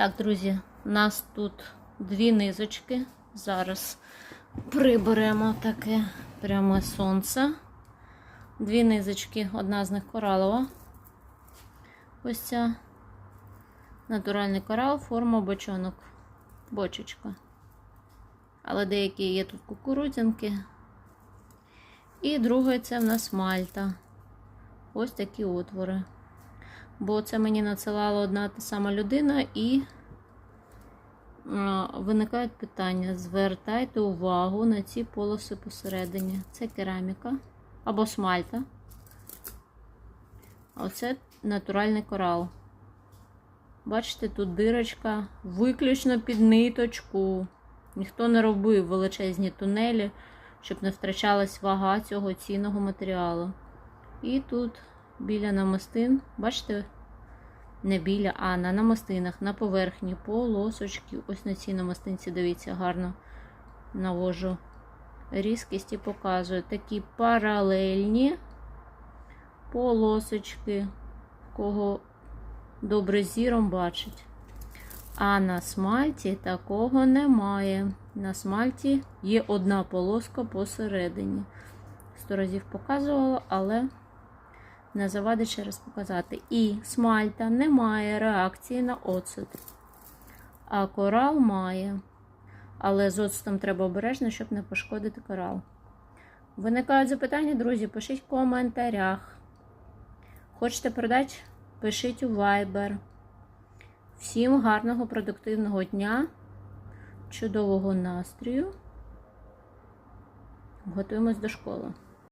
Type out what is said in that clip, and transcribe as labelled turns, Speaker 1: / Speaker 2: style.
Speaker 1: Так, друзі, у нас тут дві низочки. Зараз приберемо таке пряме сонце. Дві низочки, одна з них коралова. Ось ця натуральний корал, форма бочонок. Бочечка. Але деякі є тут кукурудзянки. І друге це в нас мальта. Ось такі отвори. Бо це мені надсилала одна та сама людина, і виникають питання. Звертайте увагу на ці полоси посередині. Це кераміка або смальта. Оце натуральний корал. Бачите, тут дирочка виключно під ниточку. Ніхто не робив величезні тунелі, щоб не втрачалась вага цього цінного матеріалу. І тут біля намистин, бачите, не біля, а на намистинах, на поверхні полосочки. Ось на цій намистинці, дивіться, гарно навожу різкість і показую такі паралельні полосочки, кого добре зіром бачить. А на смальті такого немає. На смальті є одна полоска посередині. Сто разів показувала, але не завадить ще раз показати. І смальта не має реакції на оцет. А корал має. Але з оцетом треба обережно, щоб не пошкодити корал. Виникають запитання, друзі, пишіть в коментарях. Хочете продати? Пишіть у Viber. Всім гарного продуктивного дня, чудового настрою. Готуємось до школи.